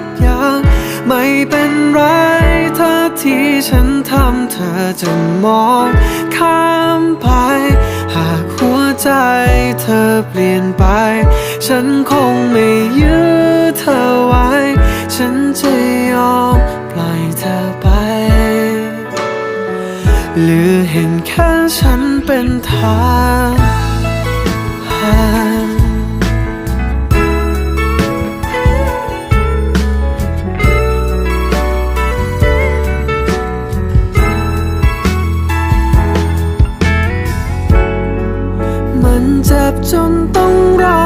กอย่าง ไม่เป็นไรถ้าที่ฉันทำเธอจะมองข้ามไปหากหัวใจเธอเปลี่ยนไป ฉันคงไม่ยื้อเธอไว้ ฉันจะยอมปล่อยเธอไป หรือเห็นแค่ฉันเป็นทาง จ็บจนต้องร้อง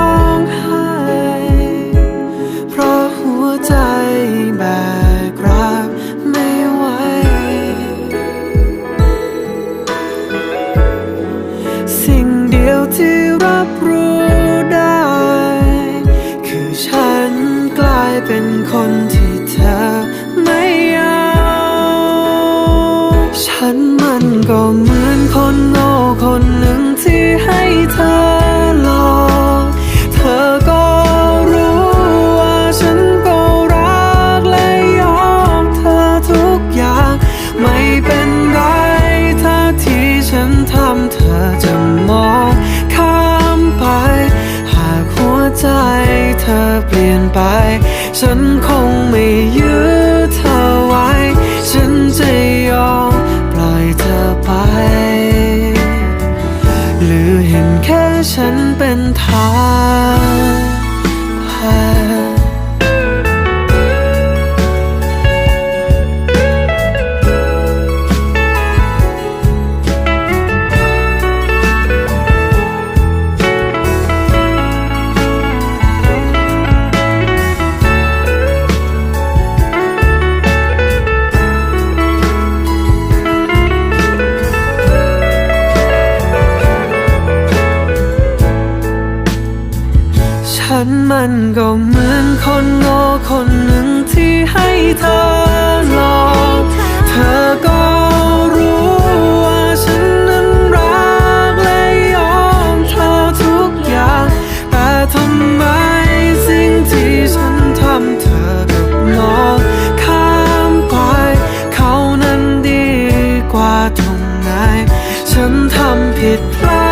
ฉันคงไม่ยื้อเธอไว้ ฉันจะยอมปล่อยเธอไป หรือเห็นแค่ฉันเป็นทาง มันก็เหมือนคนโง่คนหนึ่งที่ให้เธอหลอก เธอก็รู้ว่าฉันนั้นรักและยอมเธอทุกอย่าง แต่ทำไมสิ่งที่ฉันทำเธอกับมองข้ามไปเขานั้นดีกว่าตรงไหน ฉันทำผิดพลาด